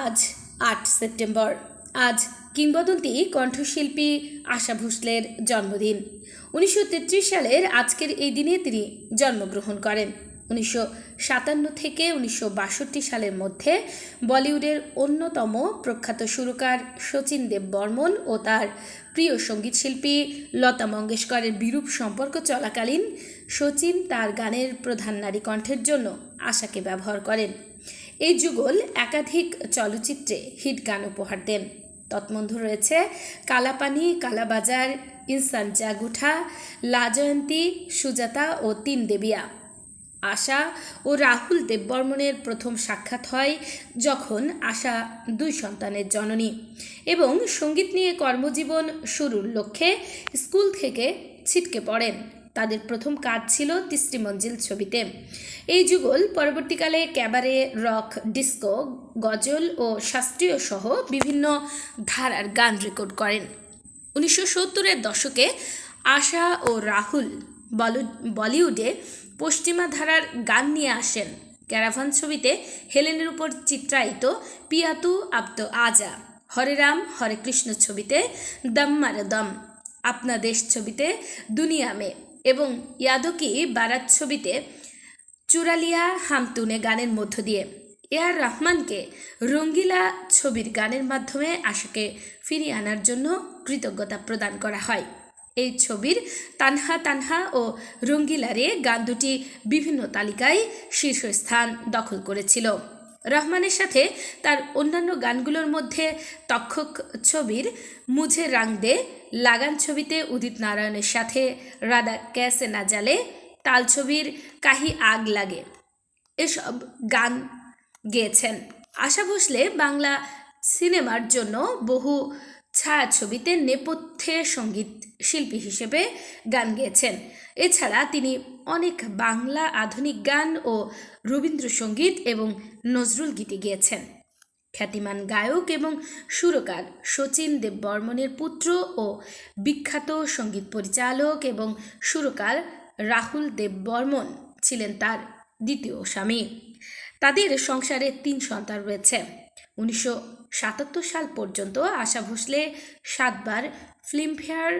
আজ আট সেপ্টেম্বর। আজ কিংবদন্তি কণ্ঠশিল্পী আশা ভোসলের জন্মদিন। উনিশশো তেত্রিশ সালের আজকের এই দিনে তিনি জন্মগ্রহণ করেন। উনিশশো সাতান্ন থেকে উনিশশো বাষট্টি সালের মধ্যে বলিউডের অন্যতম প্রখ্যাত সুরকার শচীন দেব বর্মন ও তার প্রিয় সঙ্গীতশিল্পী লতা মঙ্গেশকরের বিরূপ সম্পর্ক চলাকালীন শচীন তার গানের প্রধান নারী কণ্ঠের জন্য আশাকে ব্যবহার করেন। এই যুগল একাধিক চলচ্চিত্রে হিট গান উপহার দেন। তৎমধ্য রয়েছে কালাপানি, কালাবাজার, ইনসান জাগুঠা লাজয়ন্তী সুজাতা ও তিন দেবিয়া। আশা ও রাহুল দেববর্মনের প্রথম সাক্ষাৎ হয় যখন আশা দুই সন্তানের জননী এবং সংগীত নিয়ে কর্মজীবন শুরুর লক্ষ্যে স্কুল থেকে ছিটকে পড়েন। তাদের প্রথম কাজ ছিল তিস্রি মঞ্জিল ছবিতে। এই যুগল পরবর্তীকালে ক্যাবারে, রক, ডিস্কো, গজল ও শাস্ত্রীয় সহ বিভিন্ন ধারার গান রেকর্ড করেন। উনিশশো সত্তরের দশকে আশা ও রাহুল বলি- বলিউডে পশ্চিমা ধারার গান নিয়ে আসেন। ক্যারাভান ছবিতে হেলেনের উপর চিত্রায়িত পিয়াতু আপ্ত আজা, হরে রাম, হরে কৃষ্ণ ছবিতে দম মারে দম, আপনা দেশ ছবিতে দুনিয়া মে। এবং ইয়াদকি বারাত ছবিতে চুরালিয়া হামতুনে গানের মধ্য দিয়ে এ আর রহমানকে রঙ্গিলা ছবির গানের মাধ্যমে আশাকে ফিরিয়ে আনার জন্য কৃতজ্ঞতা প্রদান করা হয়। এই ছবির তানহা তানহা ও রঙ্গিলারে গান দুটি বিভিন্ন তালিকায় শীর্ষস্থান দখল করেছিল। রহমানের সাথে তার অন্যান্য গানগুলোর মধ্যে তক্ষক ছবির মুঝে রাং দে, লাগান ছবিতে উদিত নারায়ণের সাথে রাধা ক্যাসে না জালে, তাল ছবির কাহি আগ লাগে। এসব গান গেয়েছেন। আশা ভোসলে বাংলা সিনেমার জন্য বহু ছায়াছবিতে নেপথ্যে সংগীত শিল্পী হিসেবে গান গেয়েছেন। এছাড়া তিনি অনেক বাংলা আধুনিক গান ও রবীন্দ্রসঙ্গীত এবং নজরুল গীতি গেয়েছেন। খ্যাতিমান গায়ক এবং সুরকার শচীন দেববর্মনের পুত্র ও বিখ্যাত সংগীত পরিচালক এবং সুরকার রাহুল দেববর্মন ছিলেন তার দ্বিতীয় স্বামী। তাদের সংসারে তিন সন্তান রয়েছে। উনিশশো সাতাত্তর সাল পর্যন্ত আশা ভোসলে সাতবার ফিল্মফেয়ার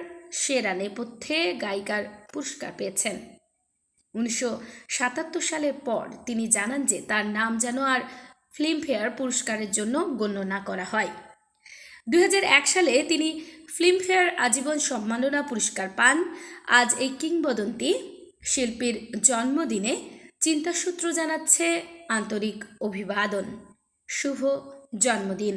সেরা নেপথ্যে গায়িকার পুরস্কার পেয়েছেন। উনিশশো সাতাত্তর সালের পর তিনি জানান যে তার নাম যেন আর ফিল্মফেয়ার পুরস্কারের জন্য গণ্য না করা হয়। দুই হাজার এক সালে তিনি ফিল্মফেয়ার আজীবন সম্মাননা পুরস্কার পান। আজ এই কিংবদন্তি শিল্পীর জন্মদিনে চিন্তাসূত্র জানাচ্ছে আন্তরিক অভিবাদন। শুভ জন্মদিন।